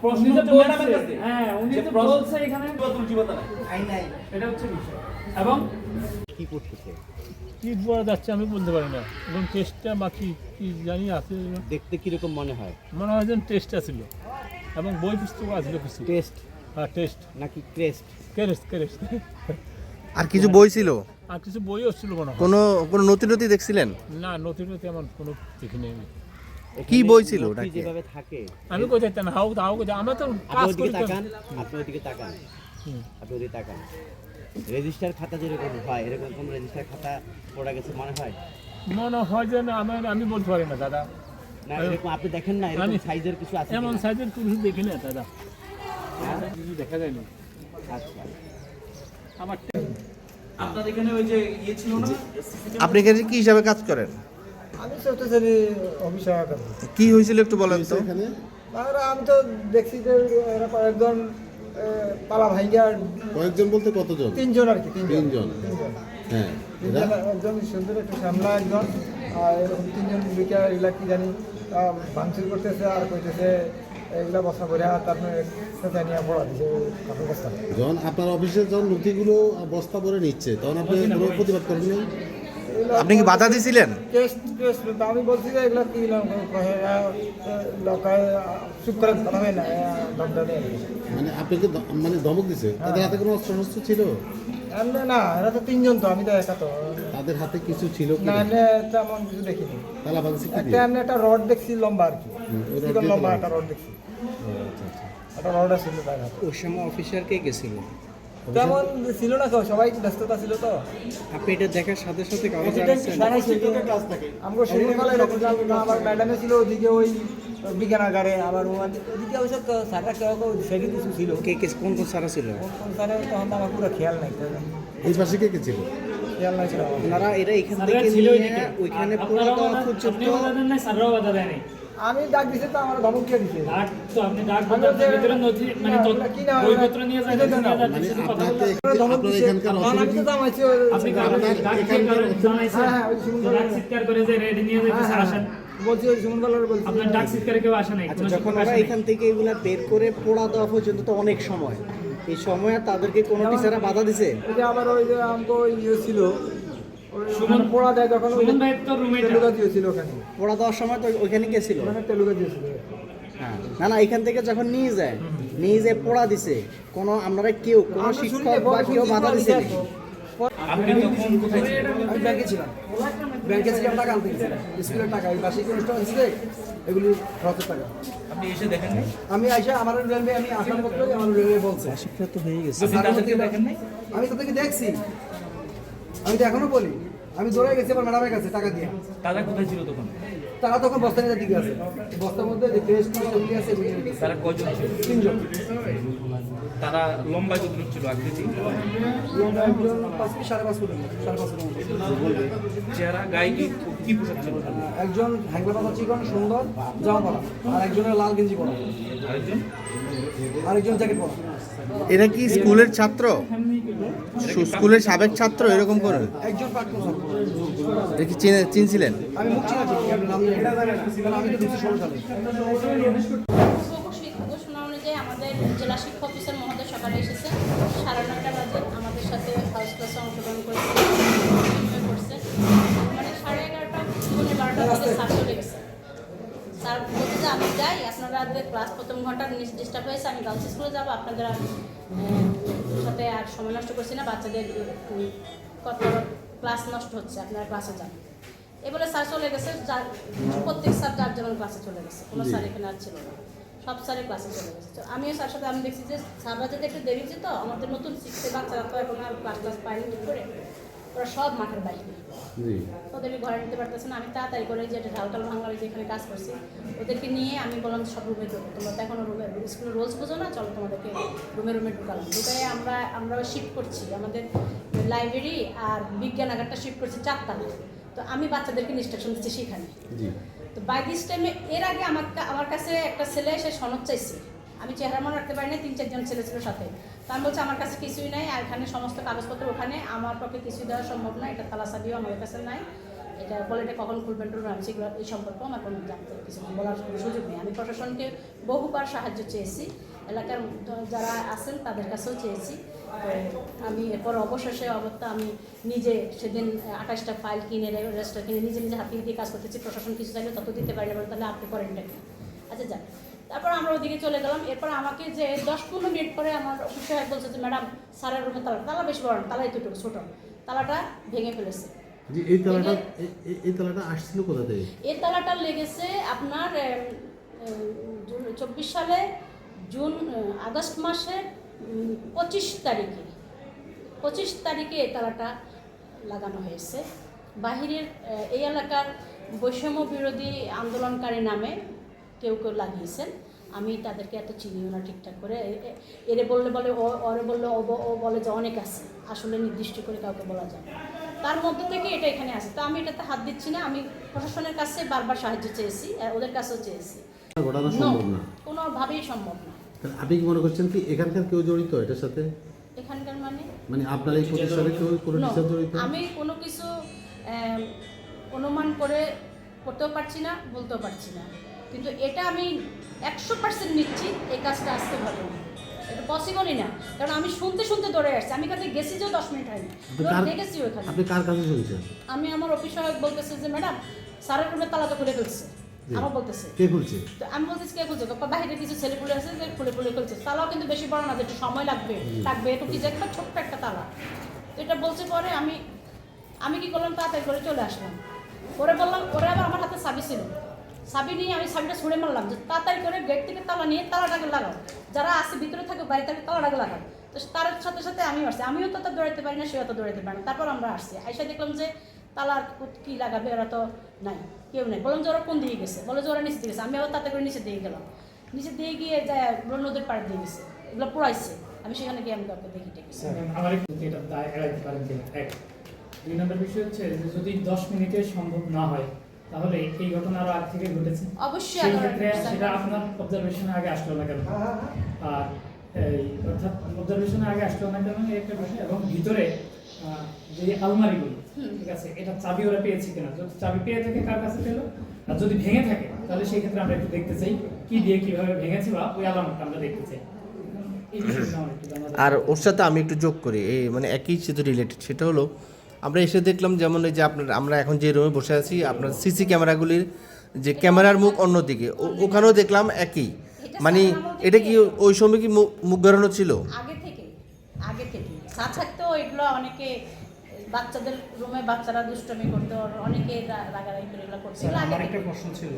প্রশ্ন ম্যাডামের কাছে। হ্যাঁ, উনি যে যে বলছে এখানে- তুলছি নাই। এটা হচ্ছে বিষয়। এবং কি করতেছে? কি যাচ্ছে আমি বলতে পারি না। এবং টেস্টটা বাকি কি জানি আছে। দেখতে কীরকম মনে হয়? মনে হয় যেন টেস্টটা ছিল। এবং বই পুস্তক আসলে কিছু। টেস্ট হ্যাঁ টেস্ট নাকি ক্রেস্ট কেরেস্ট কেরেস্ট আর কিছু বই ছিল? আর কিছু বইও ছিল মনে হয়। কোনো কোনো নথি নথি দেখছিলেন? না নথি নথি আমার কোনো দেখিনি আমি কি বই ছিল ওটা কি? যেভাবে থাকে। আমি কোথায় না হাও হাও কোথায় আমরা তো কাজ করি। তাকান আপনি ওইদিকে তাকান। আপনি ওইদিকে তাকান। রেজিস্টার খাতা যেরকম হয় এরকম কোন রেজিস্টার খাতা পড়া গেছে মনে হয়? মনে হয় যে না আমার আমি বলতে পারি না দাদা। না এরকম আপনি দেখেন না এরকম আমি- সাইজের কিছু আছে এমন সাইজের কিছু দেখি না দাদা। কিছু দেখা যায়নি আচ্ছা। আমার আপনার এখানে ওই যে ইয়ে ছিল না? আপনি এখানে কি হিসাবে কাজ করেন? আমি চতুর্থ শ্রেণি অফিসার কি হয়েছিল একটু বলেন তো। তারপরে আমি তো দেখছি যে এরা কয়েকজন পালা ভাইঙ্গার কয়েকজন বলতে কতজন? তিনজন আর কি তিনজন। তিনজন। তিনজন। হ্যাঁ একজন সুন্দর একটু সামলা একজন আর এরকম তিনজন বিকা এগুলা কি জানি ভাঙচুর করতেছে আর কইতেছে এগুলা বসা করে আর তারপরে সেটা নিয়ে পড়া দিছে কাপড় বস্তা। যখন আপনার অফিসে যখন নথিগুলো বস্তা ভরে নিচ্ছে তখন আপনি প্রতিবাদ এগুলা আপনি কি বাধা টেস্ট আমি বলছি যে এগুলা কি লোকায় চুপ করে কথা হয় না মানে আপনাকে মানে ধমক দিছে? তাদের হাতে কোনো অস্ত্র শস্ত্র ছিল না এরা তো তিনজন তো আমি তো একা তো। তাদের হাতে কিছু ছিল কি না? তেমন কিছু দেখিনি। তালা ভাঙছে কি একটা? এমনি একটা রড দেখছি লম্বা আর কি। লম্বা একটা রড দেখছি। একটা রড ছিল তার হাতে। ওই সময় অফিসার কে গেছিল? তেমন ছিল না তো সবাই ব্যস্ততা ছিল তো। আপনি এটা দেখার সাথে সাথে আবার ম্যাডামে ছিল ওদিকে ওই বিজ্ঞানাগারে আবার ওদিকে অবশ্য স্যাররা কেউ কেউ সেটি কিছু ছিল। কে কে কোন কোন সারা ছিল? কোন কোন স্যারে তখন আমার পুরো খেয়াল নাই এই পাশে কে কে ছিল? খেয়াল নাই ছিল ওনারা এরা এখান থেকে নিয়ে ওইখানে পুরো বাধা দেন স্যাররাও বাধা দেয়নি। আমি ডাক দিছি তো আমার ধমক দিয়ে দিছে? ডাক তো আপনি ডাক আমি বলতে ভিতরে নথি মানে না, তথ্য- ওগুলা কি না, বইপত্র নিয়ে যান, এটা তো না। নিয়ে যান, সাথে কথা আপনার বলতে- তো ধমক দিছে এখানকার তখন আমি তো অথরিটি জামাইছি? আপনি ওই- কাগজ- আপনার ডাক এখানকার চিৎকার হ্যাঁ, ওই সুমন ডাক চিৎকার করে যে রেডি নিয়ে যেতে স্যার আসেন। বলছি ওই সুমন বালার বলছি। আপনার ডাক চিৎকারে কেউ আসে নাই? আচ্ছা যখন নাই। এখান থেকে এগুলা বের করে পোড়া দেওয়া পর্যন্ত তো অনেক সময়। এই সময় তাদেরকে কোনো টিচাররা বাধা দিছে? আবার ওই যে আমাকে ইয়ে ছিল সুমন- পড়া দেয় তখন সুমন ভাইয়ের তো রুমে তেলুগা দিয়েছিল ওখানে। পোড়া দেওয়ার সময় তো ওখানে তেলুগা দিয়েছিল। হ্যাঁ। না না এখান থেকে যখন নিয়ে যায় নিয়ে যায় পোড়া দিছে কোনো আপনারা কেউ কোনো শিক্ষক বা কেউ বাধা দিছে? আপনি তখন কোথায় ছিলেন? আমি ব্যাংকে ছিলাম। ব্যাংকে ছিলাম টাকা আনতে গেছিলাম। স্কুলের টাকা এই বার্ষিক অনুষ্ঠান হচ্ছে এগুলি খরচের টাকা। আপনি এসে দেখেন নাই? আমি আইসা আমার রেলওয়ে আমি আসার মাত্রই আমার রেলওয়ে বলছে। শিক্ষা তো হয়ে গেছে। আপনি তাদেরকে দেখেন নাই? আমি তাদেরকে দেখছি। আমি তো এখনও বলি আমি দৌড়ে গেছি আমার ম্যাডামের কাছে টাকা দিয়ে। তারা কোথায় ছিল তখন? তারা তখন বস্তা নিয়ে দিকে আছে। বস্তার মধ্যে যে ফ্রেশ সবজি আছে তারা কয়জন ছিল? তিনজন। তারা লম্বা কতটুকু ছিল আকৃতি? একজন হ্যাংলা পাতা চিকন সুন্দর জামা পরা। আর একজনের লাল গেঞ্জি পরা। আরেকজন? আরেকজন জ্যাকেট পরা। এরা কি স্কুলের ছাত্র? স্কুলের সাবেক ছাত্র এরকম করে? একজন প্রাক্তন ছাত্র। কি চিনে- চিনছিলেন? আমি মুখ চিনা চিনি আমি নাম আমি তো সালে। জেলা শিক্ষা অফিসার মহোদয় সকালে এসেছে। সাড়ে নয়টা বাজে আমাদের সাথে হাউস ক্লাসে অংশগ্রহণ করেছে করছে। মানে সাড়ে এগারোটা পৌনে বারোটার মধ্যে স্যার চলে গেছে স্যার বলছে যে আমি যাই আপনারা ক্লাস প্রথম ঘণ্টা ডিস্টার্ব হয়েছে আমি গার্লস স্কুলে যাব আপনাদের সাথে আর সময় নষ্ট করছি না বাচ্চাদের কত ক্লাস নষ্ট হচ্ছে আপনারা ক্লাসে যান। এবারে স্যার চলে গেছে যার প্রত্যেক স্যার যার যেমন ক্লাসে চলে গেছে কোনো স্যার এখানে আর ছিল না। সব স্যারের ক্লাসে চলে গেছে। তো আমিও স্যার সাথে আমি দেখছি যে স্যাররা যদি একটু দেরিছে তো আমাদের নতুন শিখতে বাচ্চারা তো এখন আর ক্লাস ক্লাস পায়নি ঠিক করে ওরা সব মাঠের বাইরে। ওদেরকে ঘরে নিতে পারতেছে না আমি তাড়াতাড়ি করে যে একটা ঢালটাল ভাঙারে যেখানে কাজ করছি ওদেরকে নিয়ে আমি বললাম সব রুমে ঢুকো তোমরা তো এখনও রুমে স্কুলে রোজ বোঝো না চলো তোমাদেরকে রুমে রুমে ঢুকালাম। ঢুকাই আমরা আমরা শিফট করছি আমাদের লাইব্রেরি আর বিজ্ঞানাগারটা শিফট করছি চারতলা তো আমি বাচ্চাদেরকে ইনস্ট্রাকশন দিচ্ছি সেখানে। তো বাই দিস টাইমে এর আগে আমার আমার কাছে একটা ছেলে এসে সনদ চাইছে। আমি চেহারা মনে রাখতে পারি না তিন, চারজন ছেলে ছিল সাথে। তো আমি বলছি, আমার কাছে কিছুই নাই, আর এখানে সমস্ত কাগজপত্র ওখানে। আমার পক্ষে কিছুই দেওয়া সম্ভব না, এটা তালা চাবিও আমার কাছে নাই। এটা বলে এটা কখন খুলবেন, টুলবেন, আমি সেগুলো, এই সম্পর্কে আমার কোনো জানতে কিছু বলার কোনো সুযোগ নেই। আমি প্রশাসনকে বহুবার সাহায্য চেয়েছি। এলাকার যারা আছেন তাদের কাছেও চেয়েছি। আমি এরপর অবশেষে অবস্থা আমি নিজে সেদিন আঠাশটা ফাইল কিনে রেজিস্টার কিনে নিজে নিজে হাতে দিয়ে কাজ করতেছি। প্রশাসন কিছু চাইলে তত দিতে পারি না তাহলে আপনি করেন নাকি আচ্ছা যাক। তারপর আমরা ওদিকে চলে গেলাম। এরপর আমাকে যে দশ পনেরো মিনিট পরে আমার অফিস সাহেব বলছে যে ম্যাডাম স্যারের রুমে তালা তালা বেশি বড় তালা এতটুকু ছোটো। তালাটা ভেঙে ফেলেছে। এই তালাটা এই- তালাটা আসছিল কোথা থেকে? এই তালাটা লেগেছে আপনার চব্বিশ সালে জুন আগস্ট মাসের পঁচিশ তারিখে পঁচিশ তারিখে তালাটা লাগানো হয়েছে। বাহিরের এই এলাকার বৈষম্য বিরোধী আন্দোলনকারী নামে কেউ কেউ লাগিয়েছেন। আমি তাদেরকে এত চিনিও না ঠিকঠাক করে। এরে বললে বলে ও ওরে বললে ও ও বলে যে অনেক আছে। আসলে নির্দিষ্ট করে কাউকে বলা যায়। তার মধ্যে থেকে এটা এখানে আছে তো আমি এটাতে হাত দিচ্ছি না। আমি প্রশাসনের কাছে বারবার সাহায্য চেয়েছি ওদের কাছেও চেয়েছি। কোনোভাবেই সম্ভব না। তাহলে আপনি কি মনে করছেন কি এখানকার কেউ জড়িত এটার সাথে? এখানকার মানে? মানে আপনার এই প্রতিষ্ঠানে কেউ কোনো টিচার জড়িত? আমি কোনো কিছু অনুমান করে করতেও পারছি না বলতেও পারছি না। কিন্তু এটা আমি একশো পার্সেন্ট নিচ্ছি এই কাজটা আজকে ঘটেনি এটা পসিবলই না। কারণ আমি শুনতে শুনতে দৌড়ে আসছি। আমি কাছে গেছি যে দশ মিনিট হয়নি। দেখেছি ওখানে আপনি কার কাছে শুনছেন? আমি আমার অফিস সহায়ক বলতেছে যে ম্যাডাম স্যারের রুমে তালা তো খুলে ফেলছে। আমার বলতেছে। কে খুলছে? আমি বলতেছি কে খুলছে? বাইরে কিছু ছেলে পুলে আছে যে খুলে খুলে খুলছে। তালাও কিন্তু বেশি বড় না যে একটু সময় লাগবে লাগবে। একটু কি একটা ছোট্ট একটা তালা। তো এটা বলছে পরে আমি আমি কি করলাম তাড়াতাড়ি করে চলে আসলাম। পরে বললাম ওরা আবার আমার হাতে চাবি ছিল। চাবি নিয়ে আমি চাবিটা ছুঁড়ে মারলাম যে তাড়াতাড়ি করে গেট থেকে তালা নিয়ে তালাটাকে লাগাও। যারা আছে ভিতরে থাকে বাইরে থাকে তালাটাকে লাগাও। তো তার সাথে সাথে আমিও আসছি। আমিও তো তা দৌড়াতে পারি না সেও তো দৌড়াতে পারি না। তারপর আমরা আসছি। আইসা দেখলাম যে তালার কি লাগাবে ওরা তো নাই কেউ নেই। বললাম যে ওরা কোন দিকে গেছে? বলে যে ওরা নিচে দিয়ে গেছে। আমি আবার তাতে করে নিচে দিয়ে গেলাম। নিচে দিয়ে গিয়ে যায় নদীর পাড়ে দিয়ে গেছে এগুলো পোড়াইছে। আমি সেখানে গিয়ে আমি কাউকে দেখি দায় এক দুই নম্বর বিষয় হচ্ছে যে যদি দশ মিনিটে সম্ভব না হয় তাহলে এই ঘটনা আরও আগ থেকে ঘটেছে। অবশ্যই সেই ক্ষেত্রে আগে সেটা আপনার অবজারভেশনে আগে আসলো না কেন? আর এই অর্থাৎ অবজারভেশনে আগে আসলো না কেন একটা বিষয়। এবং ভিতরে যে আলমারিগুলো ঠিক আছে এটা চাবি ওরা পেয়েছে কিনা? যদি চাবি পেয়ে থাকে কার কাছে পেল? আর যদি ভেঙে থাকে তাহলে সেই ক্ষেত্রে আমরা একটু দেখতে চাই কি দিয়ে কীভাবে ভেঙেছে বা ওই আলামতটা আমরা দেখতে চাই। আর ওর সাথে আমি একটু যোগ করি এই মানে একই সাথে রিলেটেড সেটা হলো আমরা এসে দেখলাম যেমন এই যে আপনার আমরা এখন যে রুমে বসে আছি আপনার সিসি ক্যামেরাগুলির যে ক্যামেরার মুখ অন্যদিকে ও- ওখানেও দেখলাম একই। মানে এটা কি ওই সময় কি মুখ মুখ বেরোনো ছিল? আগে থেকে আগে থেকে। সাথ থাকতেও এগুলো অনেকে বাচ্চাদের রুমে বাচ্চারা দুষ্টমি করতো অনেকে রাগারাগি করে এগুলো করছে একটা প্রশ্ন ছিল।